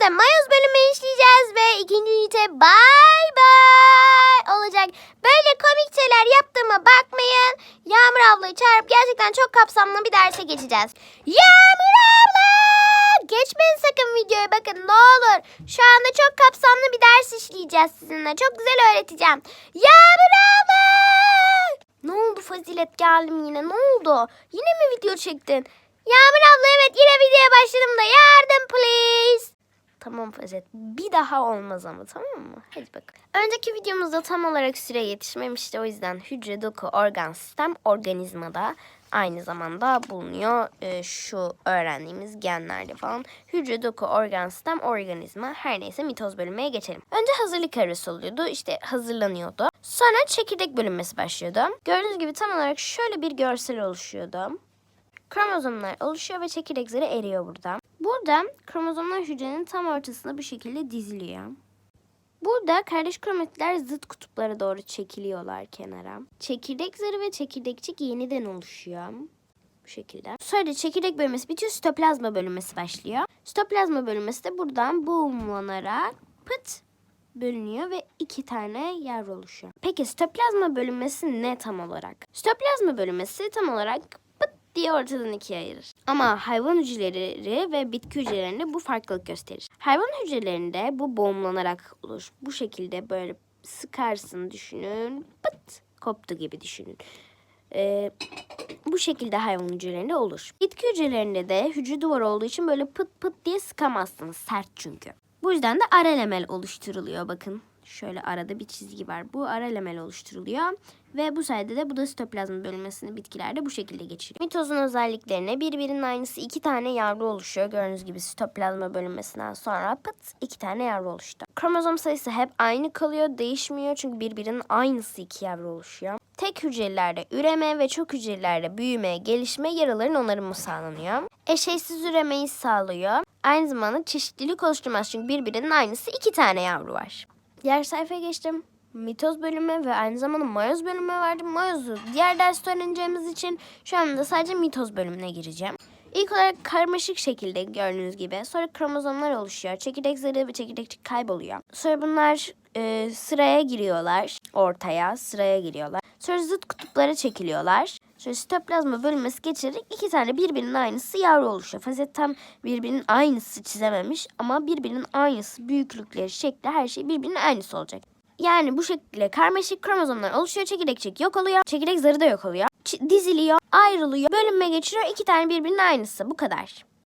ünitemizde mayoz bölümü işleyeceğiz ve ikinci ünite bay bay olacak. Böyle komik şeyler yaptığıma bakmayın. Yağmur ablayı çağırıp gerçekten çok kapsamlı bir derse geçeceğiz. Yağmur abla! Geçmeyin sakın videoya bakın ne olur. Şu anda çok kapsamlı bir ders işleyeceğiz sizinle. Çok güzel öğreteceğim. Yağmur abla! Ne oldu Fazilet geldim yine ne oldu? Yine mi video çektin? Yağmur abla evet yine videoya başladım da yardım please. Tamam Fazilet bir daha olmaz ama tamam mı? Hadi bakalım. Önceki videomuzda tam olarak süre yetişmemişti o yüzden hücre, doku, organ, sistem, organizmada aynı zamanda bulunuyor. Ee, şu öğrendiğimiz genlerde falan. Hücre, doku, organ, sistem, organizma her neyse mitoz bölünmeye geçelim. Önce hazırlık evresi oluyordu. işte hazırlanıyordu. Sonra çekirdek bölünmesi başlıyordu. Gördüğünüz gibi tam olarak şöyle bir görsel oluşuyordu. Kromozomlar oluşuyor ve çekirdek zarı eriyor burada. Burada kromozomlar hücrenin tam ortasında bu şekilde diziliyor. Burada kardeş kromatitler zıt kutuplara doğru çekiliyorlar kenara. Çekirdek zarı ve çekirdekçik yeniden oluşuyor. Bu şekilde. Sonra çekirdek bölünmesi bitiyor. Sitoplazma bölünmesi başlıyor. Sitoplazma bölünmesi de buradan boğumlanarak pıt bölünüyor ve iki tane yer oluşuyor. Peki sitoplazma bölünmesi ne tam olarak? Sitoplazma bölünmesi tam olarak diye ortadan ikiye ayırır. Ama hayvan hücreleri ve bitki hücrelerinde bu farklılık gösterir. Hayvan hücrelerinde bu boğumlanarak olur. Bu şekilde böyle sıkarsın düşünün. Pıt koptu gibi düşünün. Ee, bu şekilde hayvan hücrelerinde olur. Bitki hücrelerinde de hücre duvarı olduğu için böyle pıt pıt diye sıkamazsınız. Sert çünkü. Bu yüzden de aralemel oluşturuluyor bakın. Şöyle arada bir çizgi var. Bu aralemel oluşturuluyor. Ve bu sayede de bu da sitoplazma bölünmesini bitkilerde bu şekilde geçiriyor. Mitozun özelliklerine birbirinin aynısı iki tane yavru oluşuyor. Gördüğünüz gibi sitoplazma bölünmesinden sonra pıt iki tane yavru oluştu. Kromozom sayısı hep aynı kalıyor. Değişmiyor çünkü birbirinin aynısı iki yavru oluşuyor. Tek hücrelerde üreme ve çok hücrelerde büyüme, gelişme, yaraların onarımı sağlanıyor. Eşeysiz üremeyi sağlıyor. Aynı zamanda çeşitlilik oluşturmaz çünkü birbirinin aynısı iki tane yavru var. Diğer sayfaya geçtim. Mitoz bölümü ve aynı zamanda mayoz bölümü vardı. Mayozu diğer derste öğreneceğimiz için şu anda sadece mitoz bölümüne gireceğim. İlk olarak karmaşık şekilde gördüğünüz gibi. Sonra kromozomlar oluşuyor. Çekirdek zarı ve çekirdekçik kayboluyor. Sonra bunlar e, sıraya giriyorlar. Ortaya sıraya giriyorlar. Sonra zıt kutuplara çekiliyorlar. Sonra sitoplazma bölünmesi geçirerek iki tane birbirinin aynısı yavru oluşuyor. Fazet tam birbirinin aynısı çizememiş ama birbirinin aynısı büyüklükleri, şekli her şey birbirinin aynısı olacak. Yani bu şekilde karmaşık kromozomlar oluşuyor. Çekirdekçik yok oluyor. Çekirdek zarı da yok oluyor. Ç- diziliyor, ayrılıyor, bölünme geçiriyor. iki tane birbirinin aynısı. Bu kadar.